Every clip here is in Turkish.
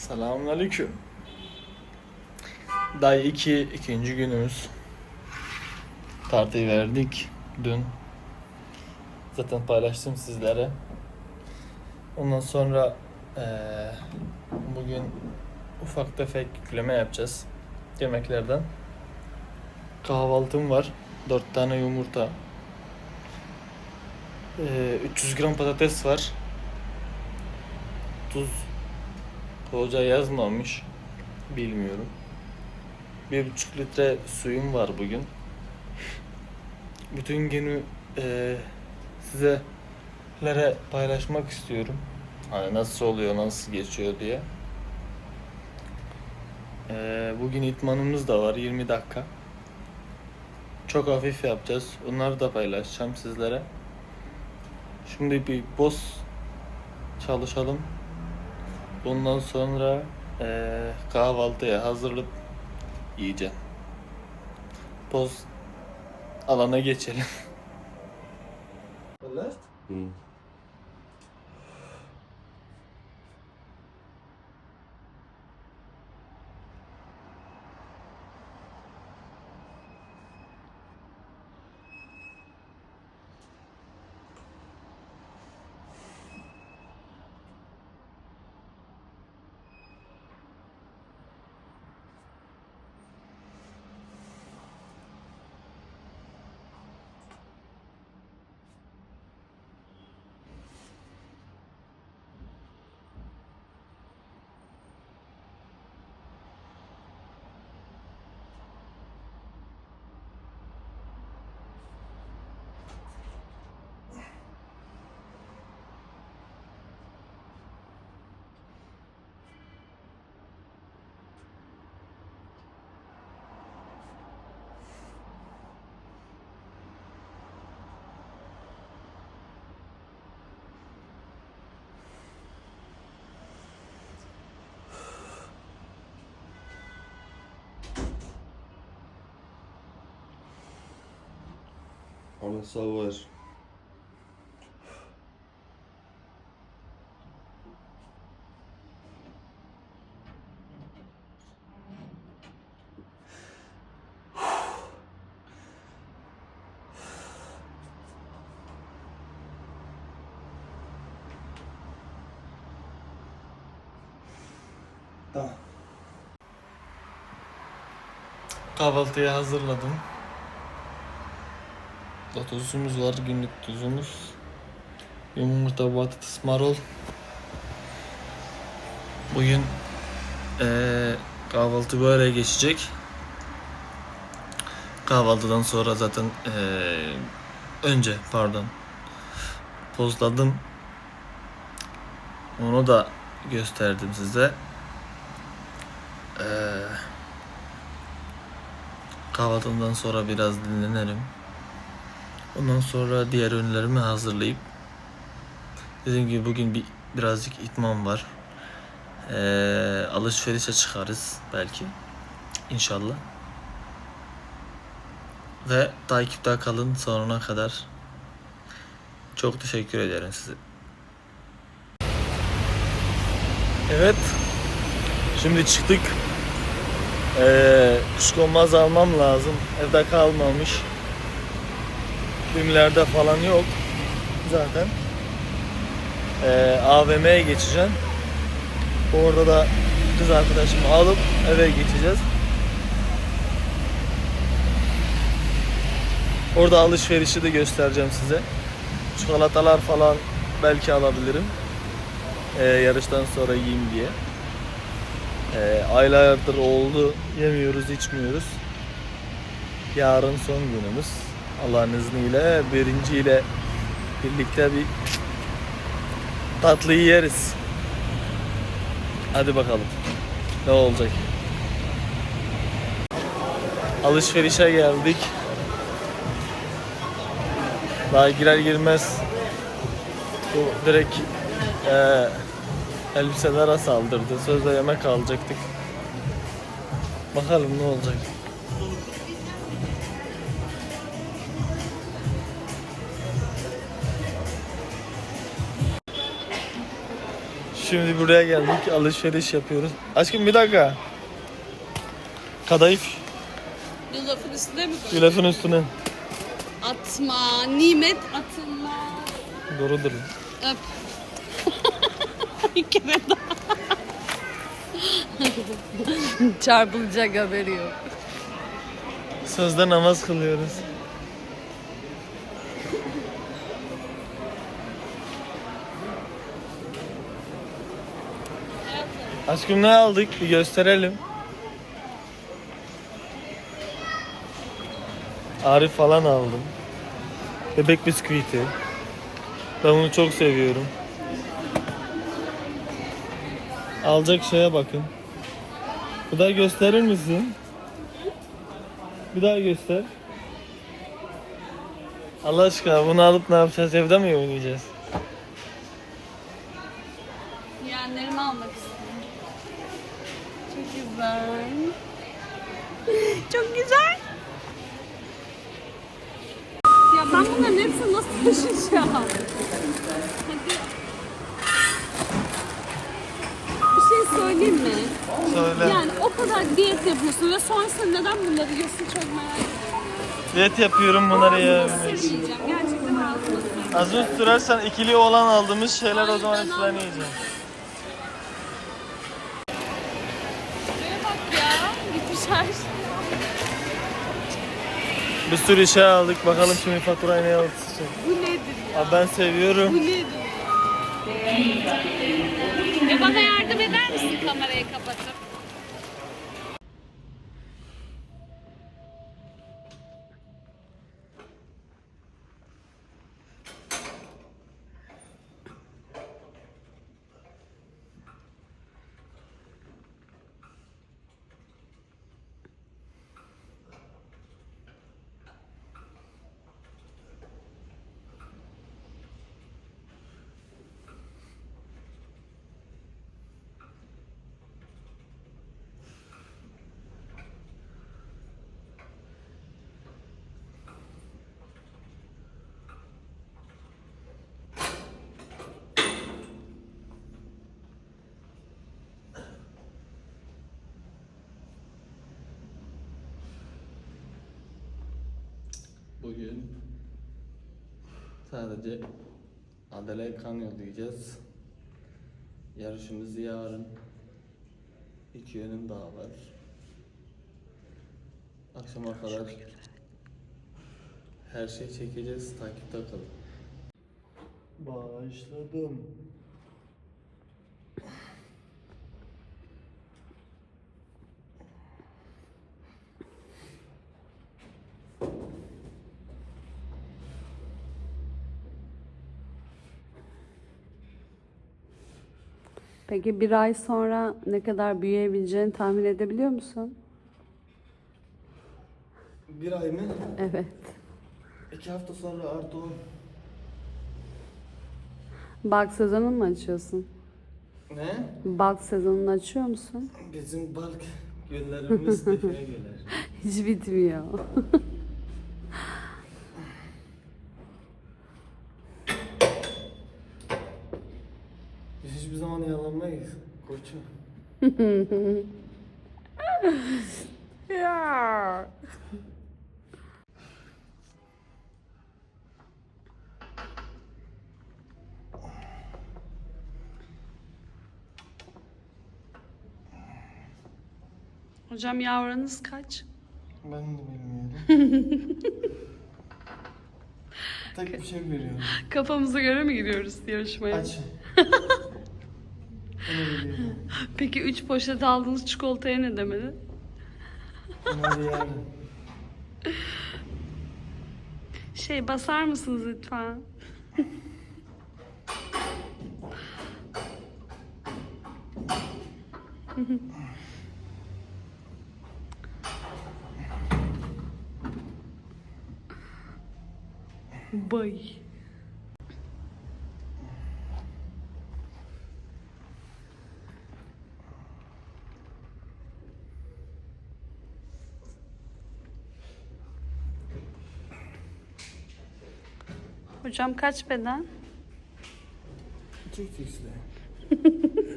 Selamünaleyküm. Day 2 ikinci günümüz. Tartıyı verdik dün. Zaten paylaştım sizlere. Ondan sonra eee, bugün ufak tefek yükleme yapacağız yemeklerden. Kahvaltım var. 4 tane yumurta. Eee, 300 gram patates var. Tuz Hoca yazmamış. Bilmiyorum. Bir buçuk litre suyum var bugün. Bütün günü eee sizlere paylaşmak istiyorum. Hani nasıl oluyor, nasıl geçiyor diye. Eee, bugün itmanımız da var 20 dakika. Çok hafif yapacağız. Onları da paylaşacağım sizlere. Şimdi bir boss çalışalım. Bundan sonra eee kahvaltıya hazırlık yiyeceğim. Poz alana geçelim. مم. Ama sabır. Tamam. Kahvaltıyı hazırladım. Tuzumuz var, günlük tuzumuz. Yumurta, patates, marul. Bugün eee kahvaltı böyle geçecek. Kahvaltıdan sonra zaten eee, önce pardon pozladım. Onu da gösterdim size. Eee kahvaltımdan sonra biraz dinlenirim. Ondan sonra diğer ürünlerimi hazırlayıp dediğim gibi bugün bir birazcık itmam var. Ee, alışverişe çıkarız belki. İnşallah. Ve takipte kalın sonuna kadar. Çok teşekkür ederim size. Evet. Şimdi çıktık. Ee, kuşkonmaz almam lazım. Evde kalmamış. Bimlerde falan yok zaten. Ee, AVM'ye geçeceğim. Orada da kız arkadaşımı alıp eve geçeceğiz. Orada alışverişi de göstereceğim size. Çikolatalar falan belki alabilirim. Ee, yarıştan sonra yiyeyim diye. Ee, aylardır oldu yemiyoruz içmiyoruz. Yarın son günümüz. Allah'ın izniyle birinciyle birlikte bir tatlı yeriz. Hadi bakalım. Ne olacak? Alışverişe geldik. Daha girer girmez bu direkt eee elbiselere saldırdı. Sözde yemek alacaktık. Bakalım ne olacak. Şimdi buraya geldik. Alışveriş yapıyoruz. Aşkım bir dakika. Kadayıf Bir lafın üstüne mi koy? gülafın üstüne. Atma, nimet atılma. Doğrudur. Öp. Bir kere daha. Çarpılacak haberi yok. Sözde namaz kılıyoruz. Aşkım ne aldık? Bir gösterelim. Arif falan aldım. Bebek bisküviti. Ben bunu çok seviyorum. Alacak şeye bakın. Bir daha gösterir misin? Bir daha göster. Allah aşkına bunu alıp ne yapacağız? Evde mi oynayacağız? Yeğenlerimi almak istiyorum. Çok güzel. Çok güzel. Ya ben bunların hepsini nasıl taşıyacağım? Hadi. Bir şey söyleyeyim mi? Söyle. Yani o kadar diyet yapıyorsun ve sonrasında neden bunları yiyorsun çok merak ediyorum. Diyet yapıyorum bunları ya. Ağzıma sürmeyeceğim. Gerçekten sürmeyeceğim. Az önce sürersen ikili olan aldığımız şeyler o zaman ben hepsinden yiyeceğim. Şuraya bak ya. Gitmiş her şey. Bir sürü şey aldık. Bakalım şimdi faturayı ne yansıtacak. Bu nedir ya? Abi ben seviyorum. Bu nedir? Ya bana yardım eder misin kamerayı kapatıp? Bugün sadece Adele'ye kan yollayacağız. Yarışımız yarın. İki yönüm daha var. Akşama kadar her şey çekeceğiz. Takipte kalın. Başladım. Peki bir ay sonra ne kadar büyüyebileceğini tahmin edebiliyor musun? Bir ay mı? Evet. İki hafta sonra artı on. Balk sezonunu mu açıyorsun? Ne? Balk sezonunu açıyor musun? Bizim balk günlerimiz define gelir. Hiç bitmiyor. Zaman yalanmayız. Koçum. ya. Hocam yavranız kaç? Ben de bilmiyorum. Tek bir şey görüyorum. Kafamıza göre mi giriyoruz yarışmaya? Aç. Peki 3 poşet aldığınız çikolataya ne yarın. Şey basar mısınız lütfen? Bay. Hocam kaç beden? Çok güçlü.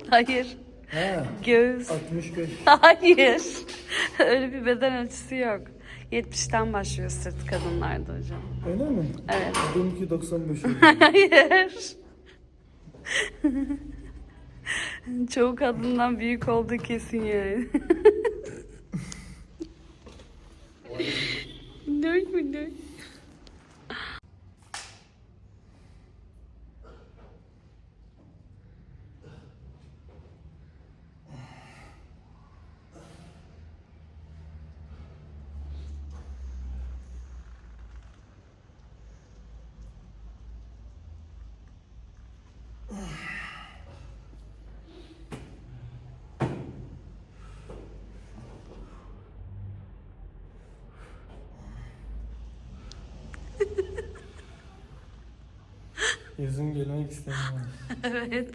Hayır. Ha, Göğüs. 65. Hayır. Öyle bir beden ölçüsü yok. 70'ten başlıyor sırt kadınlarda hocam. Öyle mi? Evet. Benimki 95 oldu. Hayır. Çoğu kadından büyük oldu kesin yani. Dört mü dört? Yüzüm gelmek istemiyor. Evet.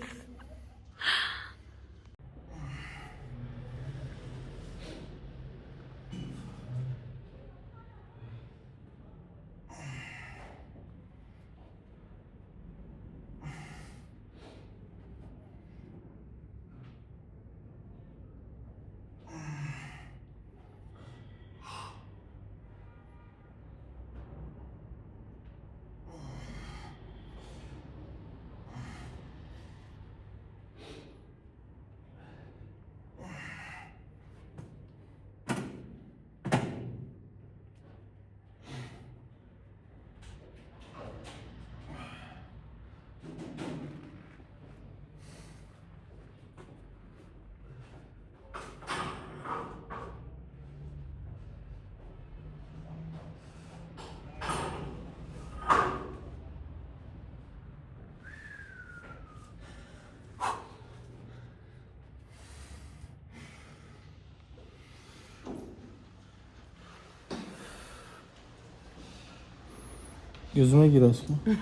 Gözüme gir aşkım.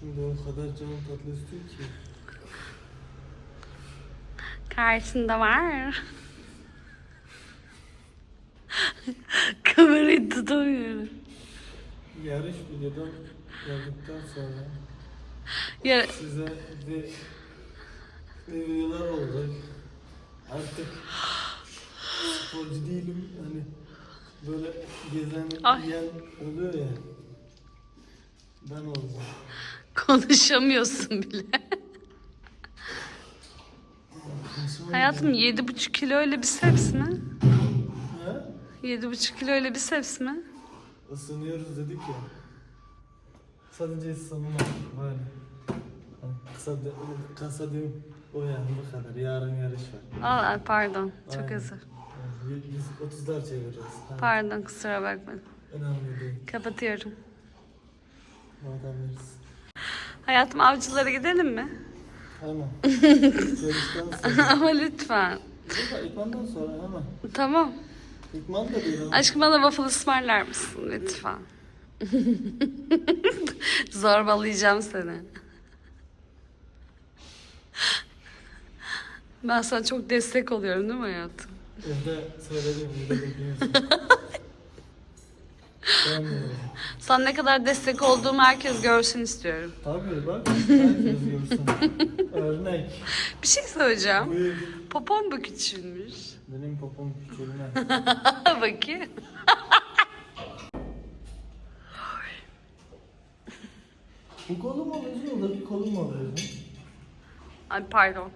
Şimdi o kadar canım tatlı istiyor ki. Karşında var. Kamerayı tutamıyorum. Yarış videodan geldikten sonra Ya, size bir, bir videolar olacak. Artık sporcu değilim. Hani böyle gezen, Ay. yiyen oluyor ya. Ben olacağım. Konuşamıyorsun bile. Hayatım yedi buçuk kilo ile biceps mi? Ha? Yedi buçuk kilo ile biceps mi? Isınıyoruz dedik ya. Sadece ısınma var. Hani Kısa de, kısa değil, o yani bu kadar. Yarın yarış var. Aa, pardon. Çok Aynen. özür. Yani Biz 30'lar çeviriyoruz. Ha, Pardon kusura bakma. Önemli değil. Kapatıyorum. Madem veririz. Hayatım avcılara gidelim mi? Hemen. Sonra. Ama lütfen. Burada İkman'dan sonra hemen. Tamam. İkman da değil ama. Aşkım bana waffle ısmarlar mısın lütfen? Zorbalayacağım seni. Ben sana çok destek oluyorum değil mi hayatım? Evde söyledim, evde bekliyorsun. Sana ne kadar destek olduğumu herkes görsün istiyorum. Tabii bak, herkes görsün. Örnek. Bir şey söyleyeceğim. Buyur. Popom mu küçülmüş? Benim popom küçülmez. Bakayım. Bu kolu mu alıyorsun da bir kolu mu alıyorsun? Ay pardon.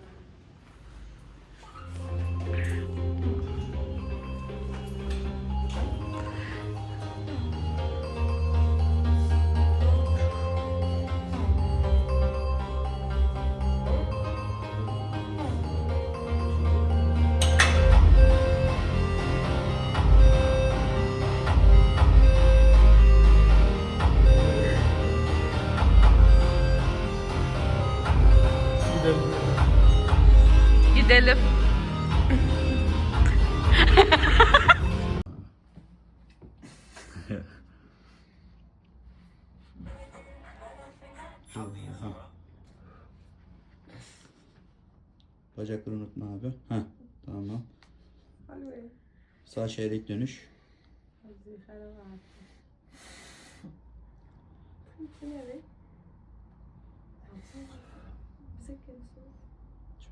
Bacakları unutma abi. Heh, tamam. Sağ çeyrek dönüş.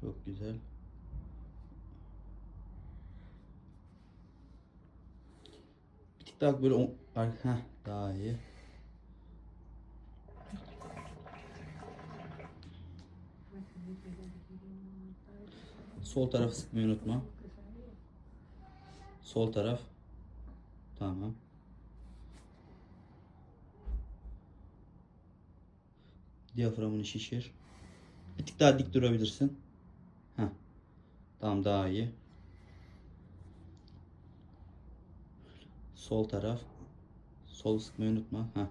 Çok güzel. Bir tık daha böyle o- ar- heh, daha iyi. Sol tarafı sıkmayı unutma. Sol taraf. Tamam. Diyaframını şişir. Bir tık daha dik durabilirsin. Heh. Tamam daha iyi. Sol taraf. Sol sıkmayı unutma. Heh.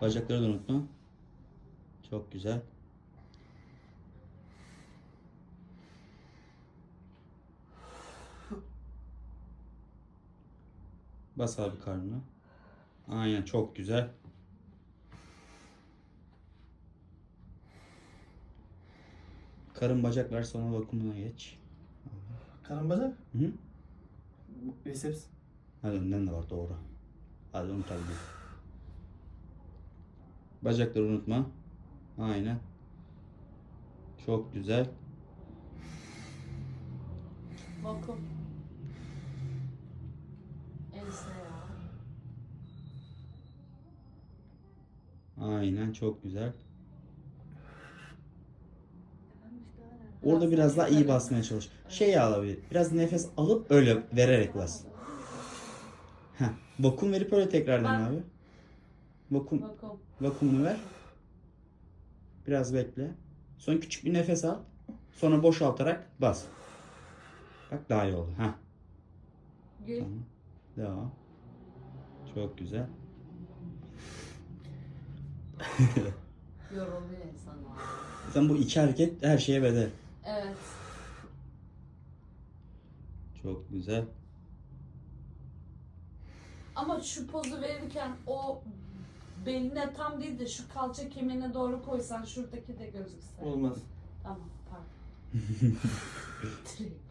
Bacakları da unutma. Çok güzel. Bas abi karnına. Aynen çok güzel. Karın bacaklar sonra bakımına geç. Karın bacak. Hı hı. Biceps. Ha önden de var doğru. Hadi unutabilirim. Bacakları unutma. Aynen. Çok güzel. Vakum. Ense ya. Aynen çok güzel. Orada biraz daha iyi basmaya çalış. Şey alabilir. Biraz nefes alıp öyle vererek bas. Heh. Vakum verip öyle tekrar dene Bak. abi. Vakum, Vakum. vakumunu ver. Biraz bekle. Sonra küçük bir nefes al. Sonra boşaltarak bas. Bak daha iyi oldu. Heh. Gül. Tamam. Devam. Çok güzel. Yoruluyor insan an. Zaten bu iki hareket her şeye bedel. Evet. Çok güzel. Ama şu pozu verirken o beline tam değil de şu kalça kemiğine doğru koysan şuradaki de gözükse. Olmaz. Tamam pardon.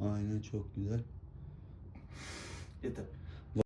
Aynen çok güzel. Yeter.